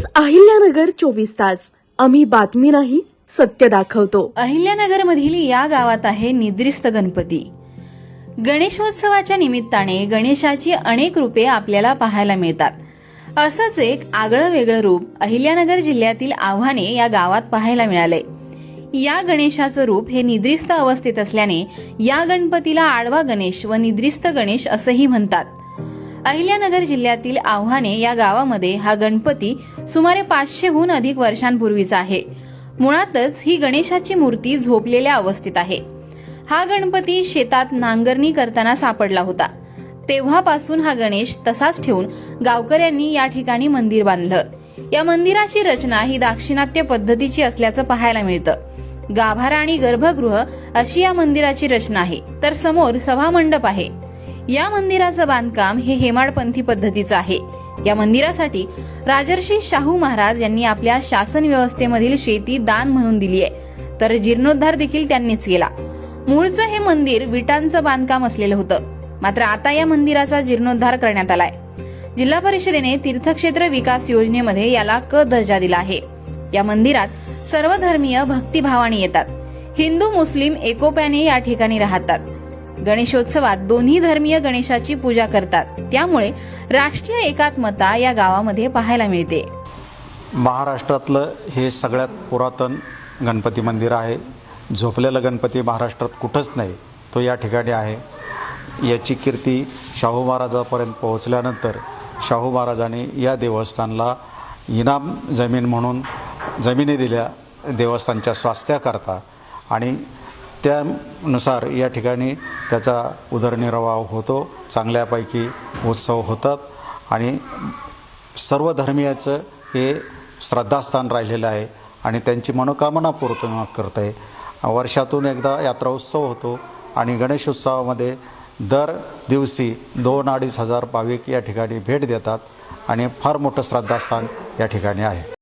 News Ahilyanagar चोवीस तास. आम्ही बातमी नाही सत्य दाखवतो. अहिल्यानगरमधील या गावात आहे निद्रिस्त गणपती. गणेशोत्सवाच्या निमित्ताने गणेशाची अनेक रूपे आपल्याला पाहायला मिळतात. असंच एक आगळं वेगळं रूप अहिल्यानगर जिल्ह्यातील आव्हाने या गावात पाहायला मिळालंय या गणेशाचं रूप हे निद्रिस्त अवस्थेत असल्याने या गणपतीला आडवा गणेश व निद्रिस्त गणेश असंही म्हणतात. अहिल्यानगर जिल्ह्यातील आव्हाने या गावामध्ये हा गणपती सुमारे पाचशेहून अधिक वर्षांपूर्वीचा आहे. मुळातच ही गणेशाची मूर्ती झोपलेल्या अवस्थेत आहे. हा गणपती शेतात नांगरणी करताना सापडला होता. तेव्हापासून हा गणेश तसाच ठेवून गावकऱ्यांनी या ठिकाणी मंदिर बांधलं. या मंदिराची रचना ही दाक्षिणात्य पद्धतीची असल्याचं पाहायला मिळतं. गाभारा आणि गर्भगृह अशी या मंदिराची रचना आहे. तर समोर सभामंडप आहे. या मंदिराचं बांधकाम हे हेमाडपंथी पद्धतीचं आहे. या मंदिरासाठी राजर्षी शाहू महाराज यांनी आपल्या शासन व्यवस्थेमधील शेती दान म्हणून दिली आहे. तर जीर्णोद्धार देखील त्यांनीच केला. मूळचं हे मंदिर विटांचं बांधकाम असलेलं होतं. मात्र आता या मंदिराचा जीर्णोद्धार करण्यात आलाय. जिल्हा परिषदेने तीर्थक्षेत्र विकास योजनेमध्ये याला क दर्जा दिला आहे. या मंदिरात सर्व धर्मीय भक्तिभावाने येतात. हिंदू मुस्लिम एकोप्याने या ठिकाणी राहतात. गणेशोत्सवात दोन्ही धर्मीय गणेशाची पूजा करतात. त्यामुळे राष्ट्रीय एकात्मता या गावामध्ये पाहायला मिळते. महाराष्ट्रातलं हे सगळ्यात पुरातन गणपती मंदिर आहे. झोपलेलं गणपती महाराष्ट्रात कुठंच नाही तो या ठिकाणी आहे. याची कीर्ती शाहू महाराजापर्यंत पोहोचल्यानंतर शाहू महाराजांनी या देवस्थानला इनाम जमीन म्हणून जमिनी दिल्या देवस्थानच्या स्वास्थ्याकरता. आणि त्यानुसार या ठिकाणी त्याचा उदरनिर्वाह होतो. चांगल्यापैकी उत्सव होतात. आणि सर्व धर्मियाचं हे श्रद्धास्थान राहिलेलं आहे आणि त्यांची मनोकामना पूर्ण करत आहे वर्षातून एकदा यात्रा उत्सव होतो आणि गणेशोत्सवामध्ये दर दिवशी दोन अडीच हजार भाविक या ठिकाणी भेट देतात आणि फार मोठं श्रद्धास्थान या ठिकाणी आहे.